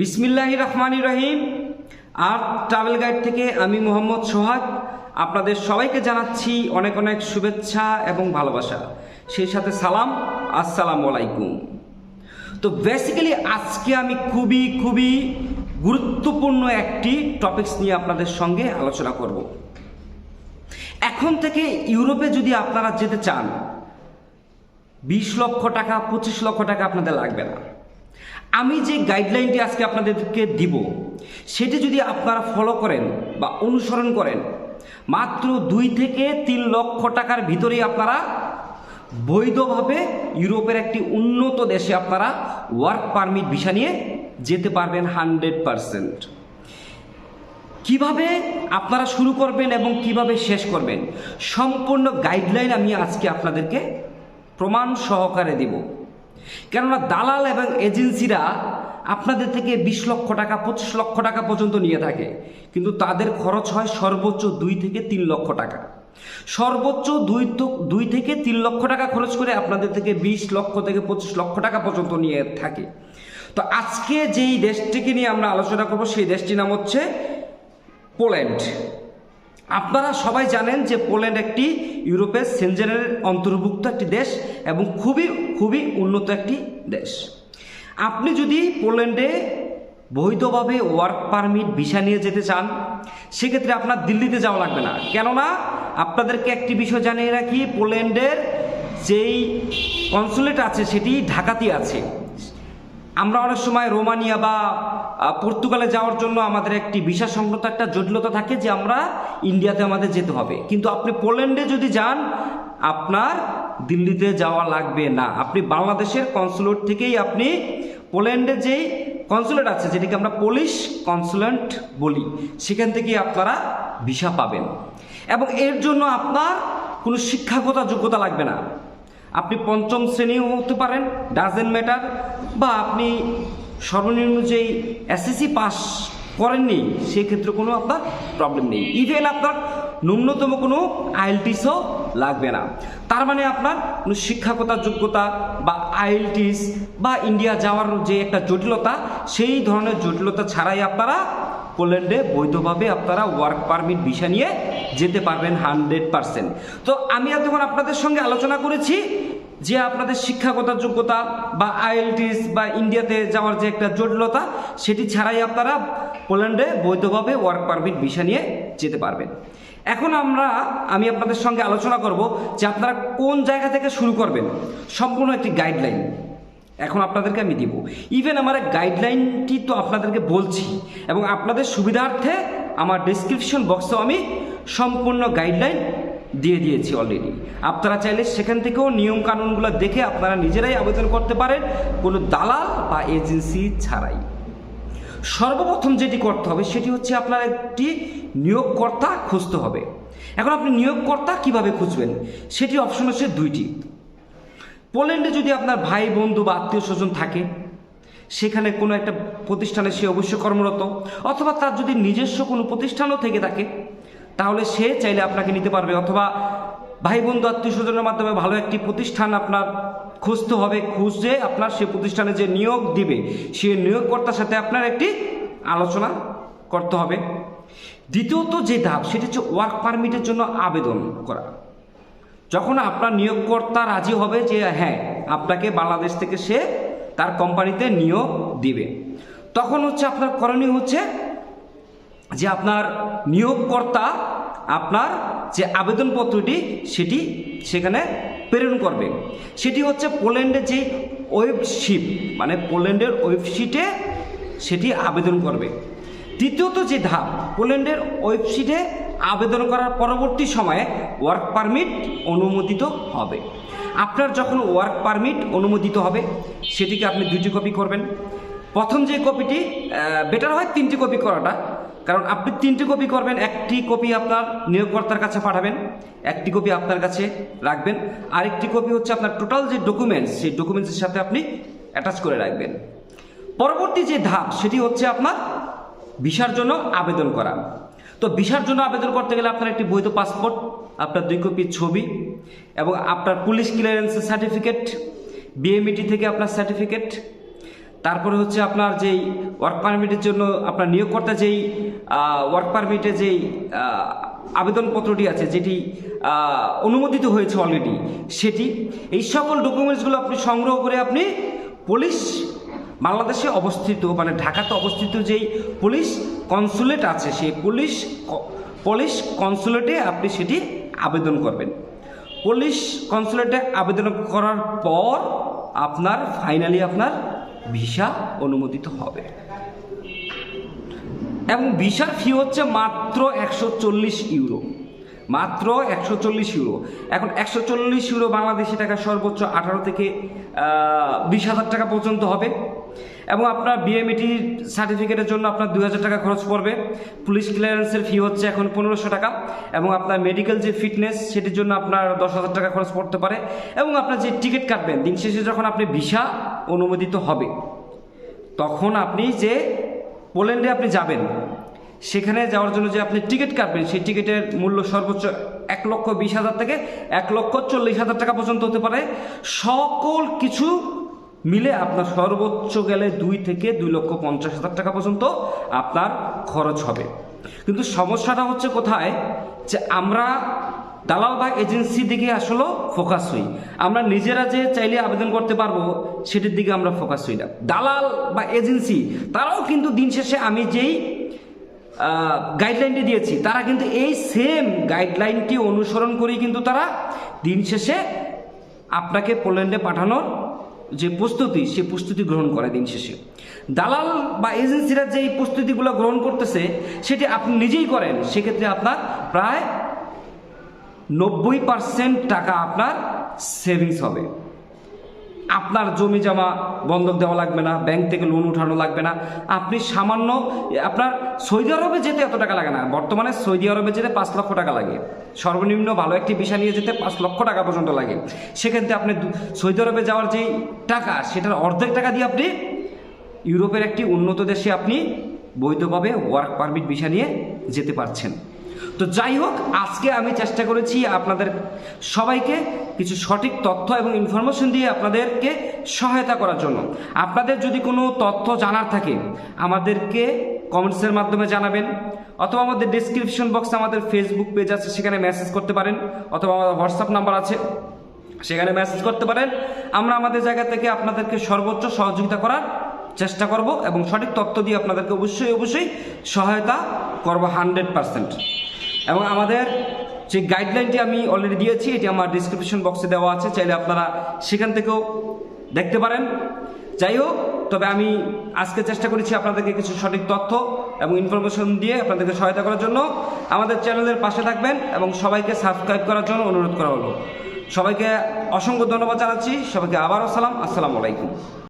বিসমিল্লাহ রহমানি রহিম। আর ট্রাভেল গাইড থেকে আমি মোহাম্মদ সোহাগ। আপনাদের সবাইকে জানাচ্ছি অনেক অনেক শুভেচ্ছা এবং ভালোবাসা। সেই সাথে সালাম, আসসালামু আলাইকুম। তো বেসিক্যালি আজকে আমি খুবই খুবই গুরুত্বপূর্ণ একটি টপিকস নিয়ে আপনাদের সঙ্গে আলোচনা করব। এখন থেকে ইউরোপে যদি আপনারা যেতে চান, বিশ লক্ষ টাকা, পঁচিশ লক্ষ টাকা আপনাদের লাগবে না। আমি যে গাইডলাইনটি আজকে আপনাদেরকে দিব, সেটি যদি আপনারা ফলো করেন বা অনুসরণ করেন, মাত্র দুই থেকে তিন লক্ষ টাকার ভিতরেই আপনারা বৈধভাবে ইউরোপের একটি উন্নত দেশে আপনারা ওয়ার্ক পারমিট ভিসা নিয়ে যেতে পারবেন হান্ড্রেড পারসেন্ট কীভাবে আপনারা শুরু করবেন এবং কীভাবে শেষ করবেন, সম্পূর্ণ গাইডলাইন আমি আজকে আপনাদেরকে প্রমাণ সহকারে দিব। কেননা দালাল এবং এজেন্সিরা আপনাদের থেকে বিশ লক্ষ টাকা, পঁচিশ লক্ষ টাকা পর্যন্ত নিয়ে থাকে। কিন্তু তাদের খরচ হয় সর্বোচ্চ দুই থেকে তিন লক্ষ টাকা। সর্বোচ্চ দুই দুই থেকে তিন লক্ষ টাকা খরচ করে আপনাদের থেকে বিশ লক্ষ থেকে পঁচিশ লক্ষ টাকা পর্যন্ত নিয়ে থাকে। তো আজকে যেই দেশটিকে নিয়ে আমরা আলোচনা করব, সেই দেশটির নাম হচ্ছে পোল্যান্ড। আপনারা সবাই জানেন যে পোল্যান্ড একটি ইউরোপের সেনজেনের অন্তর্ভুক্ত একটি দেশ এবং খুবই খুবই উন্নত একটি দেশ। আপনি যদি পোল্যান্ডে বৈধভাবে ওয়ার্ক পারমিট ভিসা নিয়ে যেতে চান, সেক্ষেত্রে আপনার দিল্লিতে যাওয়া লাগবে না। কেননা, আপনাদেরকে একটি বিষয় জানিয়ে রাখি, পোল্যান্ডের যেই কনসুলেট আছে, সেটি ঢাকাতেই আছে। আমরা অনেক সময় রোমানিয়া বা পর্তুগালে যাওয়ার জন্য আমাদের একটি ভিসা সংক্রান্ত একটা জটিলতা থাকে যে আমরা ইন্ডিয়াতে আমাদের যেতে হবে। কিন্তু আপনি পোল্যান্ডে যদি যান, আপনার দিল্লিতে যাওয়া লাগবে না। আপনি বাংলাদেশের কনসুলেট থেকেই আপনি পোল্যান্ডে যেই কনসুলেট আছে, যেটিকে আমরা পুলিশ কনসুলেট বলি, সেখান থেকেই আপনারা ভিসা পাবেন। এবং এর জন্য আপনার কোনো শিক্ষাগত যোগ্যতা লাগবে না। আপনি পঞ্চম শ্রেণীও হতে পারেন, ডাজেন্ট ম্যাটার। বা আপনি সর্বনিম্ন যেই এসএসসি পাস করেননি, সেক্ষেত্রে কোনো আপনার প্রবলেম নেই। ইভেন আপনার ন্যূনতম কোনো আইএলটিসও লাগবে না। তার মানে আপনার কোনো শিক্ষাগত, যোগ্যতা বা আইএলটিস বা ইন্ডিয়া যাওয়ার যে একটা জটিলতা, সেই ধরনের জটিলতা ছাড়াই আপনারা পোল্যান্ডে বৈধভাবে আপনারা ওয়ার্ক পারমিট ভিসা নিয়ে যেতে পারবেন হান্ড্রেড পারসেন্ট তো আমি এতক্ষণ আপনাদের সঙ্গে আলোচনা করেছি। যে আপনাদের শিক্ষাগত যোগ্যতা বা আইএলটিস বা ইন্ডিয়াতে যাওয়ার যে একটা জটিলতা, সেটি ছাড়াই আপনারা পোল্যান্ডে বৈধভাবে ওয়ার্ক পারমিট ভিসা নিয়ে যেতে পারবেন। এখন আমরা, আমি আপনাদের সঙ্গে আলোচনা করব যে আপনারা কোন জায়গা থেকে শুরু করবেন। সম্পূর্ণ একটি গাইডলাইন এখন আপনাদেরকে আমি দিব। ইভেন আমার গাইডলাইনটি তো আপনাদেরকে বলছি এবং আপনাদের সুবিধার্থে আমার ডিসক্রিপশন বক্সেও আমি সম্পূর্ণ গাইডলাইন দিয়ে দিয়েছি অলরেডি আপনারা চাইলে সেখান থেকেও নিয়ম কানুনগুলো দেখে আপনারা নিজেরাই আবেদন করতে পারেন, কোনো দালাল বা এজেন্সি ছাড়াই। সর্বপ্রথম যেটি করতে হবে, সেটি হচ্ছে আপনার একটি নিয়োগকর্তা খুঁজতে হবে। এখন আপনি নিয়োগকর্তা কীভাবে খুঁজবেন? সেটি অপশন হচ্ছে দুইটি। পোল্যান্ডে যদি আপনার ভাই, বন্ধু বা আত্মীয় স্বজন থাকে, সেখানে কোনো একটা প্রতিষ্ঠানে সে অবশ্যই কর্মরত, অথবা তার যদি নিজস্ব কোনো প্রতিষ্ঠানও থেকে থাকে তাহলে সে চাইলে আপনাকে নিতে পারবে, অথবা ভাই বন্ধু, আত্মীয় স্বজনের মাধ্যমে ভালো একটি প্রতিষ্ঠান আপনার খুঁজতে হবে, খুঁজে আপনার সে প্রতিষ্ঠানে যে নিয়োগ দিবে, সে নিয়োগকর্তার সাথে আপনার একটি আলোচনা করতে হবে। দ্বিতীয়ত যে ধাপ, সেটি হচ্ছে ওয়ার্ক পারমিটের জন্য আবেদন করা। যখন আপনার নিয়োগকর্তা রাজি হবে যে হ্যাঁ আপনাকে বাংলাদেশ থেকে সে তার কোম্পানিতে নিয়োগ দিবে, তখন হচ্ছে আপনার করণীয় হচ্ছে যে আপনার নিয়োগকর্তা আপনার যে আবেদনপত্রটি সেটি সেখানে প্রেরণ করবে। সেটি হচ্ছে পোল্যান্ডের যে ওয়েবশিপ মানে পোল্যান্ডের ওয়েবশিটে সেটি আবেদন করবে। তৃতীয়ত যে ধাপ, পোল্যান্ডের ওয়েবসাইটে আবেদন করার পরবর্তী সময়ে ওয়ার্ক পারমিট অনুমোদিত হবে। আপনার যখন ওয়ার্ক পারমিট অনুমোদিত হবে, সেটিকে আপনি দুটি কপি করবেন। প্রথম যে কপিটি বেটার হয় তিনটি কপি করাটা। কারণ আপনি তিনটি কপি করবেন, একটি কপি আপনার নিয়োগকর্তার কাছে পাঠাবেন, একটি কপি আপনার কাছে রাখবেন, আরেকটি কপি হচ্ছে আপনার টোটাল যে ডকুমেন্টস সেই ডকুমেন্টসের সাথে আপনি অ্যাটাচ করে রাখবেন। পরবর্তী যে ধাপ, সেটি হচ্ছে আপনার ভিসার জন্য আবেদন করা। তো ভিসার জন্য আবেদন করতে গেলে আপনার একটি বৈধ পাসপোর্ট আপনার দুই কপি ছবি এবং আপনার পুলিশ ক্লিয়ারেন্সের সার্টিফিকেট বিএমইটি থেকে আপনার সার্টিফিকেট তারপরে হচ্ছে আপনার যেই ওয়ার্ক পারমিটের জন্য আপনার নিয়োগকর্তা যেই ওয়ার্ক পারমিটে যেই আবেদনপত্রটি আছে, যেটি অনুমোদিত হয়েছে অলরেডি সেটি, এই সকল ডকুমেন্টসগুলো আপনি সংগ্রহ করে আপনি পুলিশ বাংলাদেশে অবস্থিত মানে ঢাকাতে অবস্থিত যেই পুলিশ কনসুলেট আছে, সেই পুলিশ পুলিশ কনসুলেটে আপনি সেটি আবেদন করবেন। পুলিশ কনসুলেটে আবেদন করার পর আপনার ফাইনালি আপনার ভিসা অনুমোদিত হবে। এবং ভিসার ফি হচ্ছে মাত্র একশো চল্লিশ ইউরো। মাত্র একশো চল্লিশ ইউরো। এখন একশো চল্লিশ ইউরো বাংলাদেশি টাকা সর্বোচ্চ আঠারো থেকে বিশ হাজার টাকা পর্যন্ত হবে। এবং আপনার বিএমইটি সার্টিফিকেটের জন্য আপনার দু হাজার টাকা খরচ পড়বে। পুলিশ ক্লিয়ারেন্সের ফি হচ্ছে এখন পনেরোশো টাকা এবং আপনার মেডিকেল যে ফিটনেস সেটির জন্য আপনার দশ হাজার টাকা খরচ পড়তে পারে এবং আপনার যে টিকিট কাটবেন, দিন শেষে যখন আপনি ভিসা অনুমোদিত হবে, তখন আপনি যে পোল্যান্ডে আপনি যাবেন, সেখানে যাওয়ার জন্য যে আপনি টিকিট কাটবেন, সেই টিকিটের মূল্য সর্বোচ্চ এক লক্ষ বিশ হাজার থেকে এক লক্ষ চল্লিশ হাজার টাকা পর্যন্ত হতে পারে। সকল কিছু মিলে আপনার সর্বোচ্চ গেলে দুই থেকে দুই লক্ষ পঞ্চাশ হাজার টাকা পর্যন্ত আপনার খরচ হবে। কিন্তু সমস্যাটা হচ্ছে কোথায়? যে আমরা দালাল বা এজেন্সি দিকে আসলে ফোকাস হই। আমরা নিজেরা যে চাইলে আবেদন করতে পারব, সেটির দিকে আমরা ফোকাস হই না। দালাল বা এজেন্সি, তারাও কিন্তু দিন শেষে আমি যেই গাইডলাইনটি দিয়েছি, তারা কিন্তু এই সেম গাইডলাইনটি অনুসরণ করেই কিন্তু তারা দিন শেষে আপনাকে পোল্যান্ডে পাঠানোর যে প্রস্তুতি, সে প্রস্তুতি গ্রহণ করে দিন শেষে। দালাল বা এজেন্সিরা যেই প্রস্তুতিগুলো গ্রহণ করতেছে, সেটি আপনি নিজেই করেন। সেক্ষেত্রে আপনার প্রায় নব্বই পার্সেন্ট টাকা আপনার সেভিংস হবে। আপনার জমি জমা বন্ধক দেওয়া লাগবে না ব্যাংক থেকে লোন উঠানো লাগবে না। আপনি সামান্য, আপনার সৌদি আরবে যেতে এত টাকা লাগে না। বর্তমানে সৌদি আরবে যেতে পাঁচ লক্ষ টাকা লাগে। সর্বনিম্ন ভালো একটি ভিসা নিয়ে যেতে পাঁচ লক্ষ টাকা পর্যন্ত লাগে। সেক্ষেত্রে আপনি দু- সৌদি আরবে যাওয়ার যেই টাকা, সেটার অর্ধেক টাকা দিয়ে আপনি ইউরোপের একটি উন্নত দেশে আপনি বৈধভাবে ওয়ার্ক পারমিট ভিসা নিয়ে যেতে পারছেন। তো যাই হোক, আজকে আমি চেষ্টা করেছি আপনাদের সবাইকে কিছু সঠিক তথ্য এবং ইনফরমেশন দিয়ে আপনাদেরকে সহায়তা করার জন্য। আপনাদের যদি কোনো তথ্য জানার থাকে, আমাদেরকে কমেন্টসের মাধ্যমে জানাবেন, অথবা আমাদের ডিসক্রিপশন বক্সে আমাদের ফেসবুক পেজ আছে, সেখানে মেসেজ করতে পারেন, অথবা আমাদের হোয়াটসঅ্যাপ নাম্বার আছে, সেখানে মেসেজ করতে পারেন। আমরা আমাদের জায়গা থেকে আপনাদেরকে সর্বোচ্চ সহযোগিতা করার চেষ্টা করব এবং সঠিক তথ্য দিয়ে আপনাদেরকে অবশ্যই অবশ্যই সহায়তা করব হান্ড্রেড পারসেন্ট এবং আমাদের যে গাইডলাইনটি আমি অলরেডি দিয়েছি, এটি আমার ডিসক্রিপশন বক্সে দেওয়া আছে, চাইলে আপনারা সেখান থেকেও দেখতে পারেন। যাই হোক, তবে আমি আজকে চেষ্টা করেছি আপনাদেরকে কিছু সঠিক তথ্য এবং ইনফরমেশন দিয়ে আপনাদেরকে সহায়তা করার জন্য। আমাদের চ্যানেলের পাশে থাকবেন এবং সবাইকে সাবস্ক্রাইব করার জন্য অনুরোধ করা হলো। সবাইকে অসংখ্য ধন্যবাদ জানাচ্ছি। সবাইকে আবারও সালাম। আসসালামু আলাইকুম।